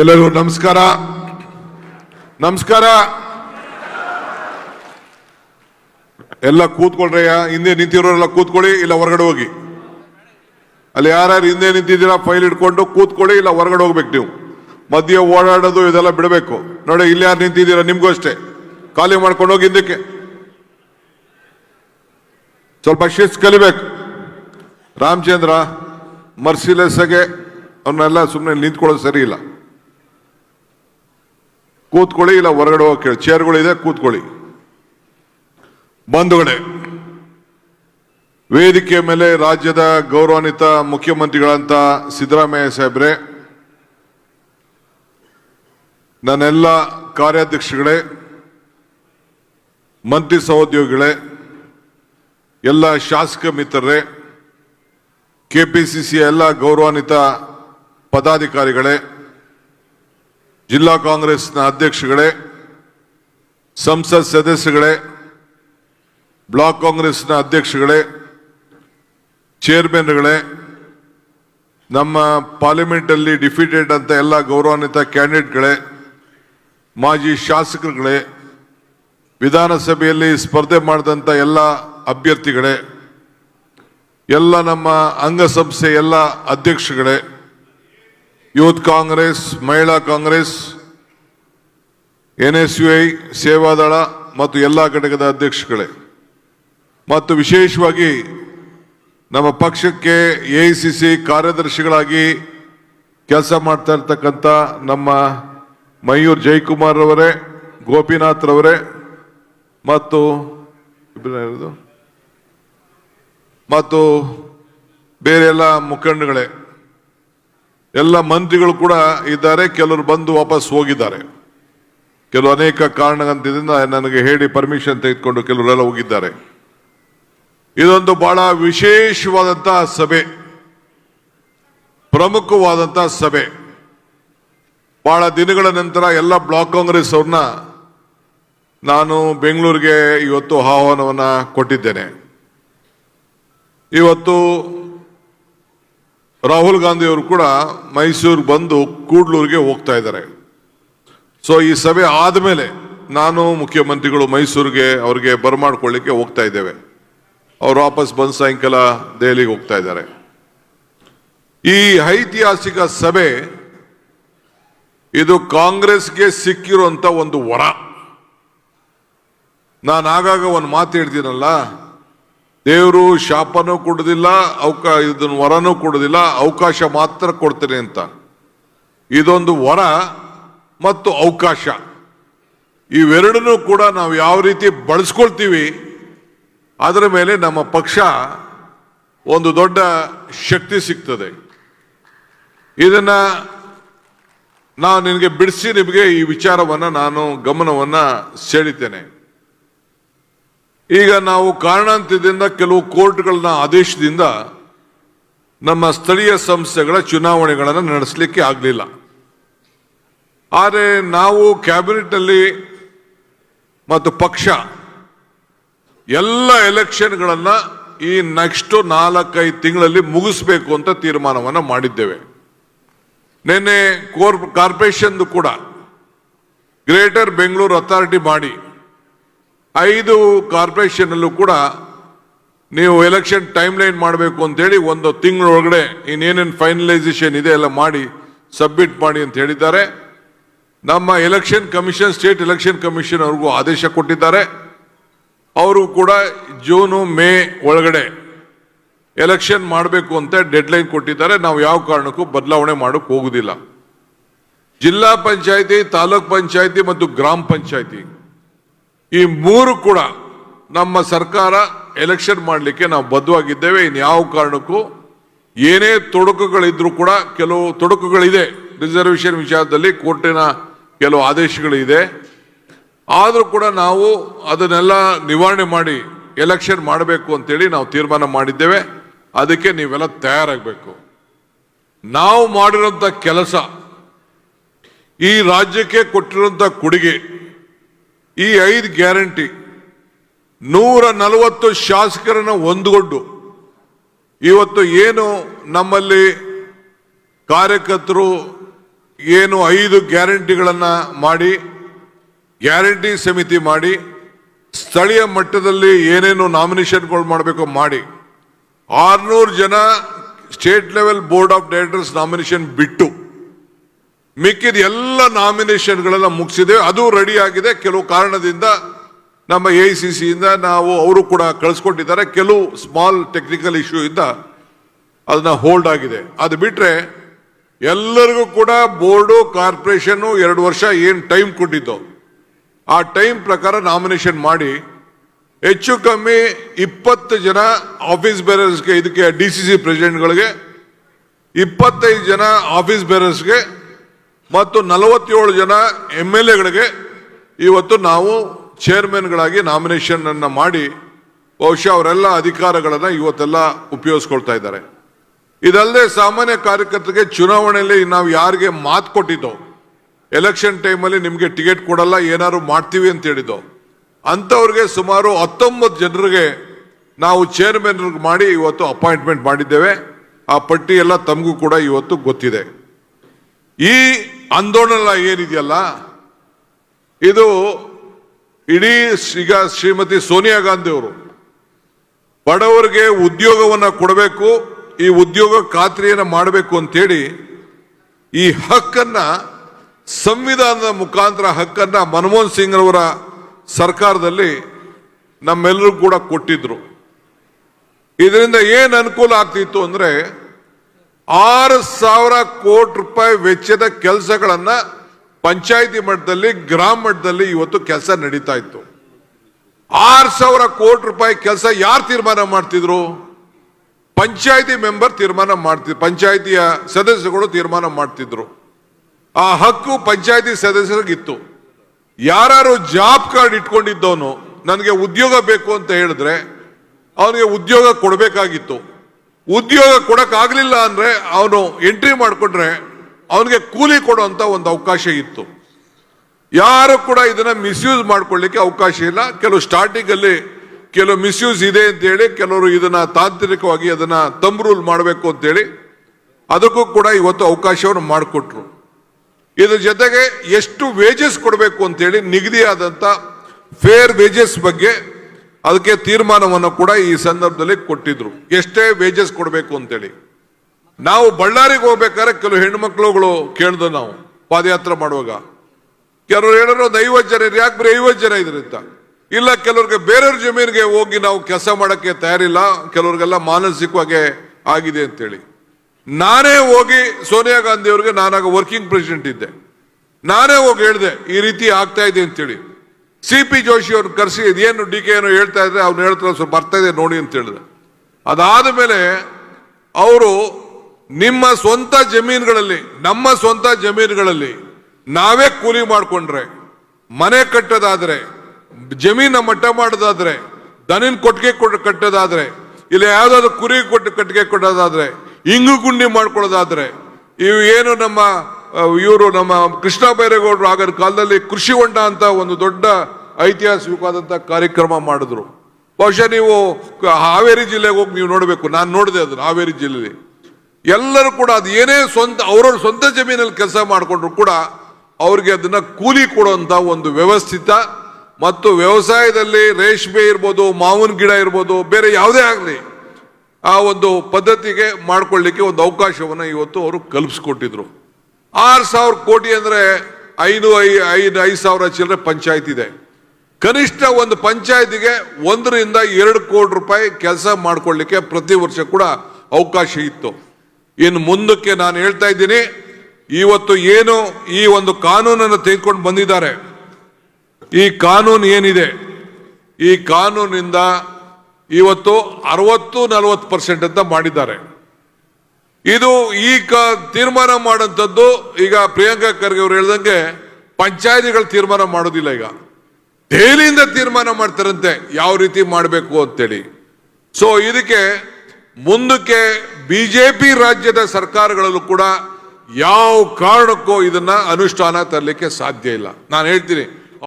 ಎಲ್ಲರಿಗೂ ನಮಸ್ಕಾರ. ನಮಸ್ಕಾರ. ಎಲ್ಲ ಕೂತ್ಕೊಳ್ರಯ್ಯ ಹಿಂದೆ ನಿಂತಿರೋರೆಲ್ಲ ಕೂತ್ಕೊಳ್ಳಿ, ಇಲ್ಲ ಹೊರಗಡೆ ಹೋಗಿ. ಅಲ್ಲಿ ಯಾರ್ಯಾರು ಹಿಂದೆ ನಿಂತಿದ್ದೀರಾ, ಫೈಲ್ ಇಟ್ಕೊಂಡು ಕೂತ್ಕೊಳ್ಳಿ, ಇಲ್ಲ ಹೊರಗಡೆ ಹೋಗ್ಬೇಕು ನೀವು. ಮಧ್ಯೆ ಓಡಾಡೋದು, ಇದೆಲ್ಲ ಬಿಡಬೇಕು. ನೋಡಿ, ಇಲ್ಲಿ ಯಾರು ನಿಂತಿದ್ದೀರಾ, ನಿಮಗೂ ಅಷ್ಟೇ. ಖಾಲಿ ಮಾಡ್ಕೊಂಡು ಹೋಗಿ ಹಿಂದಕ್ಕೆ. ಸ್ವಲ್ಪ ಶಿಸ್ತು ಕಲಿಬೇಕು. ರಾಮಚಂದ್ರ ಮರ್ಸಿಲೆಸ್ ಆಗಿ ಅವ್ರನ್ನೆಲ್ಲ ಸುಮ್ಮನೆ ನಿಂತ್ಕೊಳ್ಳೋದು ಸರಿ ಇಲ್ಲ. ಕೂತ್ಕೊಳ್ಳಿ ಇಲ್ಲ ಹೊರಗಡೆ ಹೋಗಿ ಚೇರ್ಗಳಿದೆ ಕೂತ್ಕೊಳ್ಳಿ. ಬಂಧುಗಳೇ ವೇದಿಕೆ ಮೇಲೆ ರಾಜ್ಯದ ಗೌರವಾನ್ವಿತ ಮುಖ್ಯಮಂತ್ರಿಗಳಂತ ಸಿದ್ದರಾಮಯ್ಯ ಸಾಹೇಬ್ರೆ, ನನ್ನೆಲ್ಲ ಕಾರ್ಯಾಧ್ಯಕ್ಷಗಳೇ, ಮಂತ್ರಿ ಸಹೋದ್ಯೋಗಿಗಳೇ, ಎಲ್ಲ ಶಾಸಕ ಮಿತ್ರರೇ ಕೆ ಪಿ ಸಿ ಕೆಪಿಸಿಸಿ ಎಲ್ಲ ಗೌರವಾನ್ವಿತ ಪದಾಧಿಕಾರಿಗಳೇ ಜಿಲ್ಲಾ ಕಾಂಗ್ರೆಸ್ನ ಅಧ್ಯಕ್ಷಗಳೇ, ಸಂಸತ್ ಸದಸ್ಯಗಳೇ, ಬ್ಲಾಕ್ ಕಾಂಗ್ರೆಸ್ನ ಅಧ್ಯಕ್ಷಗಳೇ, ಚೇರ್ಮನ್ಗಳೇ, ನಮ್ಮ ಪಾರ್ಲಿಮೆಂಟಲ್ಲಿ ಡಿಫೀಟೆಡ್ ಅಂತ ಎಲ್ಲ ಗೌರವಾನ್ವಿತ ಕ್ಯಾಂಡಿಡೇಟ್ಗಳೇ, ಮಾಜಿ ಶಾಸಕರುಗಳೇ, ವಿಧಾನಸಭೆಯಲ್ಲಿ ಸ್ಪರ್ಧೆ ಮಾಡಿದಂಥ ಎಲ್ಲ ಅಭ್ಯರ್ಥಿಗಳೇ, ಎಲ್ಲ ನಮ್ಮ ಅಂಗಸಂಸ್ಥೆ ಎಲ್ಲ ಅಧ್ಯಕ್ಷಗಳೇ ಯೂತ್ ಕಾಂಗ್ರೆಸ್, ಮಹಿಳಾ Congress N S U I Sevadal ಮತ್ತು ಎಲ್ಲ ಘಟಕದ ಅಧ್ಯಕ್ಷಗಳೇ ಮತ್ತು ವಿಶೇಷವಾಗಿ ನಮ್ಮ ಪಕ್ಷಕ್ಕೆ ಎ ಸಿ ಸಿ ಕಾರ್ಯದರ್ಶಿಗಳಾಗಿ ಕೆಲಸ ಮಾಡ್ತಾ ಇರ್ತಕ್ಕಂಥ ನಮ್ಮ ಮಯೂರ್ ಜಯಕುಮಾರ್ ಅವರೇ, ಗೋಪಿನಾಥ್ ರವರೇ ಮತ್ತು ಮತ್ತು ಬೇರೆ ಎಲ್ಲ ಮುಖಂಡಗಳೇ ಎಲ್ಲ ಮಂತ್ರಿಗಳು ಕೂಡ ಇದ್ದಾರೆ. ಕೆಲವರು ಬಂದು ವಾಪಸ್ ಹೋಗಿದ್ದಾರೆ. ಕೆಲವು ಅನೇಕ ಕಾರಣಗಳಿಂದ ನನಗೆ ಹೇಳಿ ಪರ್ಮಿಷನ್ ತೆಗೆದುಕೊಂಡು ಕೆಲವರೆಲ್ಲ ಹೋಗಿದ್ದಾರೆ. ಇದೊಂದು ಬಹಳ ವಿಶೇಷವಾದಂತಹ ಸಭೆ. ಪ್ರಮುಖವಾದಂತಹ ಸಭೆ. ಬಹಳ ದಿನಗಳ ನಂತರ ಎಲ್ಲ ಬ್ಲಾಕ್ ಕಾಂಗ್ರೆಸ್ ಅವ್ರನ್ನ ನಾನು ಬೆಂಗಳೂರಿಗೆ ಇವತ್ತು ಆಹ್ವಾನವನ್ನು ಕೊಟ್ಟಿದ್ದೇನೆ. ಇವತ್ತು ರಾಹುಲ್ ಗಾಂಧಿ ಅವರು ಕೂಡ ಮೈಸೂರು ಬಂದು ಕೂಡ್ಲೂರಿಗೆ ಹೋಗ್ತಾ ಇದ್ದಾರೆ. ಸೊ ಈ ಸಭೆ ಆದಮೇಲೆ ನಾನು ಮುಖ್ಯಮಂತ್ರಿಗಳು ಮೈಸೂರಿಗೆ ಅವ್ರಿಗೆ ಬರಮಾಡ್ಕೊಳ್ಳಿಕ್ಕೆ ಹೋಗ್ತಾ ಇದ್ದೇವೆ. ಅವ್ರು ವಾಪಸ್ ಬಂದು ಸಾಯಂಕಾಲ ದೆಹಲಿಗೆ ಹೋಗ್ತಾ ಇದ್ದಾರೆ. ಈ ಐತಿಹಾಸಿಕ ಸಭೆ ಇದು ಕಾಂಗ್ರೆಸ್ಗೆ ಸಿಕ್ಕಿರುವಂತ ಒಂದು ವರ. ನಾನು ಆಗಾಗ ಒಂದು ಮಾತು ಹೇಳ್ತೀನಲ್ಲ ದೇವರು ಶಾಪನೂ ಕೊಡೋದಿಲ್ಲ, ಅವಕ ಇದನ್ನು ವರನೂ ಕೊಡೋದಿಲ್ಲ, ಅವಕಾಶ ಮಾತ್ರ ಕೊಡ್ತೇನೆ ಅಂತ. ಇದೊಂದು ವರ ಮತ್ತು ಅವಕಾಶ. ಇವೆರಡನ್ನೂ ಕೂಡ ನಾವು ಯಾವ ರೀತಿ ಬಳಸ್ಕೊಳ್ತೀವಿ, ಅದರ ಮೇಲೆ ನಮ್ಮ ಪಕ್ಷ ಒಂದು ದೊಡ್ಡ ಶಕ್ತಿ ಸಿಗ್ತದೆ. ಇದನ್ನು ನಾನು ನಿನಗೆ ಬಿಡಿಸಿ ನಿಮಗೆ ಈ ವಿಚಾರವನ್ನು ನಾನು ಗಮನವನ್ನು ಸೆಳಿತೇನೆ. ಈಗ ನಾವು ಕಾರಣಾಂತರದಿಂದ ಕೆಲವು ಕೋರ್ಟ್ಗಳನ್ನ ಆದೇಶದಿಂದ ನಮ್ಮ ಸ್ಥಳೀಯ ಸಂಸ್ಥೆಗಳ ಚುನಾವಣೆಗಳನ್ನು ನಡೆಸಲಿಕ್ಕೆ ಆಗಲಿಲ್ಲ. ಆದರೆ ನಾವು ಕ್ಯಾಬಿನೆಟ್ನಲ್ಲಿ ಮತ್ತು ಪಕ್ಷ ಎಲ್ಲ ಎಲೆಕ್ಷನ್ಗಳನ್ನು ಈ ನೆಕ್ಸ್ಟ್ ನಾಲ್ಕೈದು ತಿಂಗಳಲ್ಲಿ ಮುಗಿಸ್ಬೇಕು ಅಂತ ತೀರ್ಮಾನವನ್ನು ಮಾಡಿದ್ದೇವೆ. ನಿನ್ನೆ ಕೋರ್ ಕಾರ್ಪೊರೇಷನ್ ಕೂಡ ಗ್ರೇಟರ್ ಬೆಂಗಳೂರು ಅಥಾರಿಟಿ ಮಾಡಿ ಐದು ಕಾರ್ಪೊರೇಷನಲ್ಲೂ ಕೂಡ ನೀವು ಎಲೆಕ್ಷನ್ ಟೈಮ್ ಲೈನ್ ಮಾಡಬೇಕು ಅಂತೇಳಿ ಒಂದು ತಿಂಗಳೊಳಗಡೆ ಇನ್ನೇನೇನು ಫೈನಲೈಸೇಷನ್ ಇದೆ ಎಲ್ಲ ಮಾಡಿ ಸಬ್ಮಿಟ್ ಮಾಡಿ ಅಂತ ಹೇಳಿದ್ದಾರೆ. ನಮ್ಮ election commission, state election commission ಅವ್ರಿಗೂ ಆದೇಶ ಕೊಟ್ಟಿದ್ದಾರೆ. ಅವರು ಕೂಡ ಜೂನು, ಮೇ ಒಳಗಡೆ ಎಲೆಕ್ಷನ್ ಮಾಡಬೇಕು ಅಂತ ಡೆಡ್ಲೈನ್ ಕೊಟ್ಟಿದ್ದಾರೆ. ನಾವು ಯಾವ ಕಾರಣಕ್ಕೂ ಬದಲಾವಣೆ ಮಾಡೋಕೆ ಹೋಗುದಿಲ್ಲ. ಜಿಲ್ಲಾ ಪಂಚಾಯಿತಿ, ತಾಲೂಕ್ ಪಂಚಾಯಿತಿ ಮತ್ತು ಗ್ರಾಮ ಪಂಚಾಯತಿ ಈ ಮೂರು ಕೂಡ ನಮ್ಮ ಸರ್ಕಾರ ಎಲೆಕ್ಷನ್ ಮಾಡಲಿಕ್ಕೆ ನಾವು ಬದ್ಧವಾಗಿದ್ದೇವೆ. ಇನ್ಯಾವ ಯಾವ ಕಾರಣಕ್ಕೂ ಏನೇ ತೊಡಕುಗಳಿದ್ರೂ ಕೂಡ ಕೆಲವು ತೊಡಕುಗಳಿದೆ. ರಿಸರ್ವೇಷನ್ ವಿಚಾರದಲ್ಲಿ ಕೋರ್ಟಿನ ಕೆಲವು ಆದೇಶಗಳಿದೆ. ಆದರೂ ಕೂಡ ನಾವು ಅದನ್ನೆಲ್ಲ ನಿವಾರಣೆ ಮಾಡಿ ಎಲೆಕ್ಷನ್ ಮಾಡಬೇಕು ಅಂತೇಳಿ ನಾವು ತೀರ್ಮಾನ ಮಾಡಿದ್ದೇವೆ. ಅದಕ್ಕೆ ನೀವೆಲ್ಲ ತಯಾರಾಗಬೇಕು. ನಾವು ಮಾಡಿರೋಂಥ ಕೆಲಸ ಈ ರಾಜ್ಯಕ್ಕೆ ಕೊಟ್ಟಿರುವಂಥ ಕೊಡುಗೆ ಈ ಐದು ಗ್ಯಾರಂಟಿ ನೂರ ನಲವತ್ತು ಶಾಸಕರನ್ನು ಒಂದುಗೊಂಡು. ಇವತ್ತು ಏನು ನಮ್ಮಲ್ಲಿ ಕಾರ್ಯಕರ್ತರು ಏನು ಐದು ಗ್ಯಾರಂಟಿಗಳನ್ನು ಮಾಡಿ, ಗ್ಯಾರಂಟಿ ಸಮಿತಿ ಮಾಡಿ, ಸ್ಥಳೀಯ ಮಟ್ಟದಲ್ಲಿ ಏನೇನು ನಾಮಿನೇಷನ್ಗಳು ಮಾಡಬೇಕು ಮಾಡಿ, ಆರ್ನೂರು ಜನ state level board of directors nomination ಬಿಟ್ಟು ಮಿಕ್ಕಿದ ಎಲ್ಲ ನಾಮಿನೇಷನ್ಗಳೆಲ್ಲ ಮುಗಿಸಿದೆ. ಅದು ರೆಡಿ ಆಗಿದೆ ಕೆಲವು ಕಾರಣದಿಂದ ನಮ್ಮ ಎ ಸಿ ಸಿಯಿಂದ ನಾವು ಅವರು ಕೂಡ ಕಳಿಸ್ಕೊಟ್ಟಿದ್ದಾರೆ. ಕೆಲವು ಸ್ಮಾಲ್ ಟೆಕ್ನಿಕಲ್ ಇಶ್ಯೂ ಇಂದ ಅದನ್ನ ಹೋಲ್ಡ್ ಆಗಿದೆ. ಅದು ಬಿಟ್ರೆ ಎಲ್ಲರಿಗೂ ಕೂಡ ಬೋರ್ಡು ಕಾರ್ಪೊರೇಷನ್ನು ಎರಡು ವರ್ಷ ಏನು ಟೈಮ್ ಕೊಟ್ಟಿದ್ದು, ಆ ಟೈಮ್ ಪ್ರಕಾರ ನಾಮಿನೇಷನ್ ಮಾಡಿ ಹೆಚ್ಚು ಕಮ್ಮಿ ಇಪ್ಪತ್ತು ಜನ ಆಫೀಸ್ ಬೇರರ್ಸ್ಗೆ ಇದಕ್ಕೆ ಡಿ ಸಿ ಸಿ ಪ್ರೆಸಿಡೆಂಟ್ಗಳಿಗೆ ಇಪ್ಪತ್ತೈದು ಜನ ಆಫೀಸ್ ಬೇರರ್ಸ್ಗೆ ಮತ್ತು ನಲವತ್ತೇಳು ಜನ ಎಂ ಎಲ್ ಎಗಳಿಗೆ ಇವತ್ತು ನಾವು ಚೇರ್ಮನ್ಗಳಾಗಿ ನಾಮಿನೇಷನ್ ಅನ್ನ ಮಾಡಿ, ಬಹುಶಃ ಅವರೆಲ್ಲ ಅಧಿಕಾರಗಳನ್ನು ಇವತ್ತೆಲ್ಲ ಉಪಯೋಗಿಸ್ಕೊಳ್ತಾ ಇದ್ದಾರೆ. ಇದಲ್ಲದೆ ಸಾಮಾನ್ಯ ಕಾರ್ಯಕರ್ತರಿಗೆ ಚುನಾವಣೆಯಲ್ಲಿ ನಾವು ಯಾರಿಗೆ ಮಾತು ಕೊಟ್ಟಿದ್ದೋ ಎಲೆಕ್ಷನ್ ಟೈಮಲ್ಲಿ ನಿಮಗೆ ಟಿಕೆಟ್ ಕೊಡಲ್ಲ, ಏನಾದ್ರು ಮಾಡ್ತೀವಿ ಅಂತ ಹೇಳಿದ್ದೋ, ಅಂಥವ್ರಿಗೆ ಸುಮಾರು ಹತ್ತೊಂಬತ್ತು ಜನರಿಗೆ ನಾವು ಚೇರ್ಮನ್ ಮಾಡಿ ಇವತ್ತು ಅಪಾಯಿಂಟ್ಮೆಂಟ್ ಮಾಡಿದ್ದೇವೆ. ಆ ಪಟ್ಟಿ ಎಲ್ಲ ತಮಗೂ ಕೂಡ ಇವತ್ತು ಗೊತ್ತಿದೆ. ಈ ಆಂದೋಲನ ಏನಿದೆಯಲ್ಲ, ಇದು ಇಡೀ ಈಗ ಶ್ರೀಮತಿ ಸೋನಿಯಾ ಗಾಂಧಿ ಅವರು ಬಡವರಿಗೆ ಉದ್ಯೋಗವನ್ನ ಕೊಡಬೇಕು, ಈ ಉದ್ಯೋಗ ಖಾತ್ರಿಯನ್ನು ಮಾಡಬೇಕು ಅಂತೇಳಿ ಈ ಹಕ್ಕನ್ನ, ಸಂವಿಧಾನದ ಮುಖಾಂತರ ಹಕ್ಕನ್ನ ಮನಮೋಹನ್ ಸಿಂಗ್ ಅವರ ಸರ್ಕಾರದಲ್ಲಿ ನಮ್ಮೆಲ್ಲರೂ ಕೂಡ ಕೊಟ್ಟಿದ್ರು. ಇದರಿಂದ ಏನು ಅನುಕೂಲ ಆಗ್ತಿತ್ತು ಅಂದ್ರೆ ಆರು ಸಾವಿರ ಕೋಟಿ ರೂಪಾಯಿ ವೆಚ್ಚದ ಕೆಲಸಗಳನ್ನು ಪಂಚಾಯಿತಿ ಮಟ್ಟದಲ್ಲಿ, ಗ್ರಾಮ ಮಟ್ಟದಲ್ಲಿ ಇವತ್ತು ಕೆಲಸ ನಡೀತಾ ಇತ್ತು. ಆರು ಸಾವಿರ ಕೋಟಿ ರೂಪಾಯಿ ಕೆಲಸ ಯಾರು ತೀರ್ಮಾನ ಮಾಡ್ತಿದ್ರು? ಪಂಚಾಯಿತಿ ಮೆಂಬರ್ ತೀರ್ಮಾನ ಮಾಡ್ತಿದ್ರು ಪಂಚಾಯತಿಯ ಸದಸ್ಯರುಗಳು ತೀರ್ಮಾನ ಮಾಡ್ತಿದ್ರು. ಆ ಹಕ್ಕು ಪಂಚಾಯಿತಿ ಸದಸ್ಯರಿಗಿತ್ತು. ಯಾರು ಜಾಬ್ ಕಾರ್ಡ್ ಇಟ್ಕೊಂಡಿದ್ದವನು, ನನಗೆ ಉದ್ಯೋಗ ಬೇಕು ಅಂತ ಹೇಳಿದ್ರೆ, ಅವನಿಗೆ ಉದ್ಯೋಗ ಕೊಡಬೇಕಾಗಿತ್ತು. ಉದ್ಯೋಗ ಕೊಡೋಕ್ಕಾಗಲಿಲ್ಲ ಅಂದರೆ ಅವನು ಎಂಟ್ರಿ ಮಾಡಿಕೊಂಡ್ರೆ ಅವನಿಗೆ ಕೂಲಿ ಕೊಡುವಂಥ ಒಂದು ಅವಕಾಶ ಇತ್ತು. ಯಾರು ಕೂಡ ಇದನ್ನ ಮಿಸ್ಯೂಸ್ ಮಾಡ್ಕೊಳ್ಳಿಕ್ಕೆ ಅವಕಾಶ ಇಲ್ಲ. ಕೆಲವು ಸ್ಟಾರ್ಟಿಂಗ್ ಅಲ್ಲಿ ಕೆಲವು ಮಿಸ್ಯೂಸ್ ಇದೆ ಅಂತ ಹೇಳಿ ಕೆಲವರು ಇದನ್ನ ತಾಂತ್ರಿಕವಾಗಿ ಅದನ್ನ ತಮ್ ರೂಲ್ ಮಾಡಬೇಕು ಅಂತೇಳಿ ಅದಕ್ಕೂ ಕೂಡ ಇವತ್ತು ಅವಕಾಶವನ್ನು ಮಾಡಿಕೊಟ್ರು. ಇದ್ರ ಜೊತೆಗೆ ಎಷ್ಟು ವೇಜಸ್ ಕೊಡಬೇಕು ಅಂತೇಳಿ ನಿಗದಿಯಾದಂಥ ಫೇರ್ ವೇಜಸ್ ಬಗ್ಗೆ ಅದಕ್ಕೆ ತೀರ್ಮಾನವನ್ನು ಕೂಡ ಈ ಸಂದರ್ಭದಲ್ಲಿ ಕೊಟ್ಟಿದ್ರು. ಎಷ್ಟೇ ವೇಜಸ್ ಕೊಡಬೇಕು ಅಂತೇಳಿ. ನಾವು ಬಳ್ಳಾರಿಗೆ ಹೋಗ್ಬೇಕಾದ್ರೆ ಕೆಲವು ಹೆಣ್ಮಕ್ಳುಗಳು ಕೇಳ್ದು ನಾವು ಪಾದಯಾತ್ರೆ ಮಾಡುವಾಗ. ಕೆಲವರು ಹೇಳಿದ್ರು, ಒಂದು ಐವತ್ತು ಜನ ಯಾಕೆ ಬರೀ ಐವತ್ತು ಜನ ಇದ್ರಿ ಅಂತ. ಇಲ್ಲ, ಕೆಲವ್ರಿಗೆ ಬೇರೆಯವ್ರ ಜಮೀನಿಗೆ ಹೋಗಿ ನಾವು ಕೆಲಸ ಮಾಡೋಕ್ಕೆ ತಯಾರಿಲ್ಲ. ಕೆಲವ್ರಿಗೆಲ್ಲ ಮಾನಸಿಕವಾಗಿ ಆಗಿದೆ ಅಂತೇಳಿ. ನಾನೇ ಹೋಗಿ ಸೋನಿಯಾ ಗಾಂಧಿ ಅವ್ರಿಗೆ ನಾನಾಗ ವರ್ಕಿಂಗ್ ಪ್ರೆಸಿಡೆಂಟ್ ಇದ್ದೆ. ನಾನೇ ಹೋಗಿ ಹೇಳಿದೆ, ಈ ರೀತಿ ಆಗ್ತಾ ಇದೆ ಅಂತೇಳಿ. ಸಿ ಪಿ ಜೋಶಿ ಅವ್ರನ್ನ ಕರೆಸಿ ಇದೇನು ಡಿ ಕೆ ಏನೋ ಹೇಳ್ತಾ ಇದ್ರೆ ಅವ್ನು ಹೇಳ್ತಾರೆ ಸ್ವಲ್ಪ ಬರ್ತಾ ಇದೆ, ನೋಡಿ ಅಂತ ಹೇಳಿದೆ. ಅದಾದ ಮೇಲೆ ಅವರು ನಿಮ್ಮ ಸ್ವಂತ ಜಮೀನುಗಳಲ್ಲಿ, ನಮ್ಮ ಸ್ವಂತ ಜಮೀನುಗಳಲ್ಲಿ ನಾವೇ ಕೂಲಿ ಮಾಡಿಕೊಂಡ್ರೆ, ಮನೆ ಕಟ್ಟೋದಾದ್ರೆ ಜಮೀನ ಮಟ್ಟ ಮಾಡೋದಾದ್ರೆ, ದನಿನ ಕೊಟ್ಟಿಗೆ ಕೊಟ್ಟು ಕಟ್ಟೋದಾದ್ರೆ, ಇಲ್ಲ ಯಾವ್ದಾದ್ರು ಕುರಿ ಕೊಟ್ಟು ಕಟ್ಟಿಗೆ ಕೊಡೋದಾದ್ರೆ, ಇಂಗು ಗುಂಡಿ ಮಾಡ್ಕೊಳ್ಳೋದಾದ್ರೆ, ಇವು ಏನು ನಮ್ಮ ಇವರು ನಮ್ಮ ಕೃಷ್ಣ ಬೈರೇಗೌಡರು ಆಗಿನ ಕಾಲದಲ್ಲಿ ಕೃಷಿ ಹೊಂಡ ಅಂತ ಒಂದು ದೊಡ್ಡ ಐತಿಹಾಸಿಕವಾದಂಥ ಕಾರ್ಯಕ್ರಮ ಮಾಡಿದ್ರು. ಬಹುಶಃ ನೀವು ಹಾವೇರಿ ಜಿಲ್ಲೆಗೆ ಹೋಗಿ ನೀವು ನೋಡಬೇಕು. ನಾನು ನೋಡಿದೆ ಅದನ್ನು ಹಾವೇರಿ ಜಿಲ್ಲೆಯಲ್ಲಿ ಎಲ್ಲರೂ ಕೂಡ ಅದು ಏನೇ ಸ್ವಂತ, ಅವರವ್ರ ಸ್ವಂತ ಜಮೀನಲ್ಲಿ ಕೆಲಸ ಮಾಡಿಕೊಂಡ್ರು ಕೂಡ ಅವ್ರಿಗೆ ಅದನ್ನ ಕೂಲಿ ಕೊಡುವಂತ ಒಂದು ವ್ಯವಸ್ಥಿತ ಮತ್ತು ವ್ಯವಸಾಯದಲ್ಲಿ ರೇಷ್ಮೆ ಇರ್ಬೋದು, ಮಾವಿನ ಗಿಡ ಇರ್ಬೋದು, ಬೇರೆ ಯಾವುದೇ ಆಗಲಿ ಆ ಒಂದು ಪದ್ಧತಿಗೆ ಮಾಡಿಕೊಳ್ಳಿಕ್ಕೆ ಒಂದು ಅವಕಾಶವನ್ನು ಇವತ್ತು ಅವರು ಕಲ್ಪಿಸ್ಕೊಟ್ಟಿದ್ರು. ಆರು ಸಾವಿರ ಕೋಟಿ ಅಂದ್ರೆ ಐದು, ಐ, ಐದು ಐದು ಸಾವಿರ ಚಿಲ್ಲರೆ ಪಂಚಾಯತ್ ಇದೆ. ಕನಿಷ್ಠ ಒಂದು ಪಂಚಾಯತಿಗೆ ಒಂದರಿಂದ ಎರಡು ಕೋಟಿ ರೂಪಾಯಿ ಕೆಲಸ ಮಾಡ್ಕೊಳ್ಲಿಕ್ಕೆ ಪ್ರತಿ ವರ್ಷ ಕೂಡ ಅವಕಾಶ ಇತ್ತು. ಇನ್ನು ಮುಂದಕ್ಕೆ ನಾನು ಹೇಳ್ತಾ ಇದ್ದೀನಿ, ಇವತ್ತು ಏನು ಈ ಒಂದು ಕಾನೂನನ್ನು ತೆಗೆದುಕೊಂಡು ಬಂದಿದ್ದಾರೆ. ಈ ಕಾನೂನು ಏನಿದೆ? ಈ ಕಾನೂನಿಂದ ಇವತ್ತು ಅರವತ್ತು, ನಲವತ್ತು ಪರ್ಸೆಂಟ್ ಅಂತ ಮಾಡಿದ್ದಾರೆ. ಇದು ಈ ತೀರ್ಮಾನ ಮಾಡುವಂಥದ್ದು, ಈಗ ಪ್ರಿಯಾಂಕಾ ಖರ್ಗೆ ಅವರು ಹೇಳ್ದಂಗೆ ಪಂಚಾಯತಿಗಳು ತೀರ್ಮಾನ ಮಾಡೋದಿಲ್ಲ ಈಗ. ದೆಹಲಿಯಿಂದ ತೀರ್ಮಾನ ಮಾಡ್ತಾರಂತೆ, ಯಾವ ರೀತಿ ಮಾಡಬೇಕು ಅಂತೇಳಿ. ಸೊ ಇದಕ್ಕೆ ಮುಂದಕ್ಕೆ ಬಿಜೆಪಿ ರಾಜ್ಯದ ಸರ್ಕಾರಗಳಲ್ಲೂ ಕೂಡ ಯಾವ ಕಾರಣಕ್ಕೂ ಇದನ್ನ ಅನುಷ್ಠಾನ ತರಲಿಕ್ಕೆ ಸಾಧ್ಯ ಇಲ್ಲ. ನಾನು ಹೇಳ್ತೀನಿ